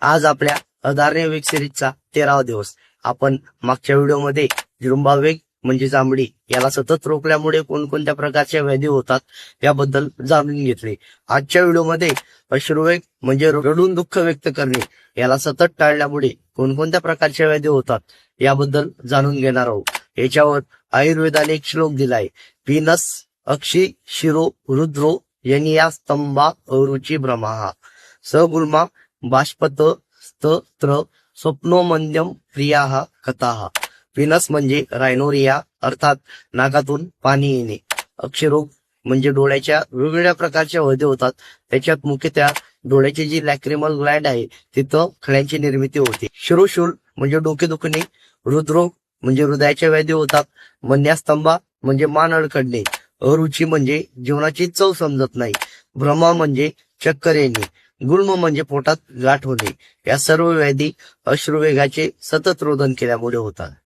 आज आपल्या अधारण्य वेग सिरीजचा तेरावा दिवस. आपण मागच्या व्हिडिओमध्ये झिरुंबा वेग म्हणजे जांभळी याला सतत रोखल्यामुळे कोणकोणत्या प्रकारच्या व्याधी होतात याबद्दल जाणून घेतले. आजच्या व्हिडिओमध्ये अश्रुवेग म्हणजे रडून दुःख व्यक्त करणे याला सतत टाळल्यामुळे कोणकोणत्या प्रकारच्या व्याधी होतात याबद्दल जाणून घेणार आहोत. याच्यावर आयुर्वेदाने एक श्लोक दिलाय. पीनस अक्षी शिरो रुद्रो यनिया स्तंभा अरुची भ्रमा सगुल्मा बाष्पत स्तत्र स्वप्नोमंजम प्रिया कथा। पिनस म्हणजे रायनोरिया अर्थात नाकातून पाणी येणे. अक्षरोग म्हणजे डोळ्याच्या वेगवेगळ्या प्रकारच्या वैद्य होतात. त्याच्यात मुख्यतः डोळ्याची जी लॅक्रिमल ग्लँड आहे तिथं खळ्यांची निर्मिती होते. शिरोशूल म्हणजे डोके दुखणे. हृदरोग म्हणजे हृदयाच्या व्याधी होतात. मन्यास्तंभा म्हणजे मान अडकडणे अरुची म्हणजे जीवनाची चव समजत नाही. भ्रमा म्हणजे चक्कर येणे. गुल्म म्हणजे पोटात गाठ होणे. या सर्व व्याधी अश्रुवेगाचे सतत रोधन केल्यामुळे होतात.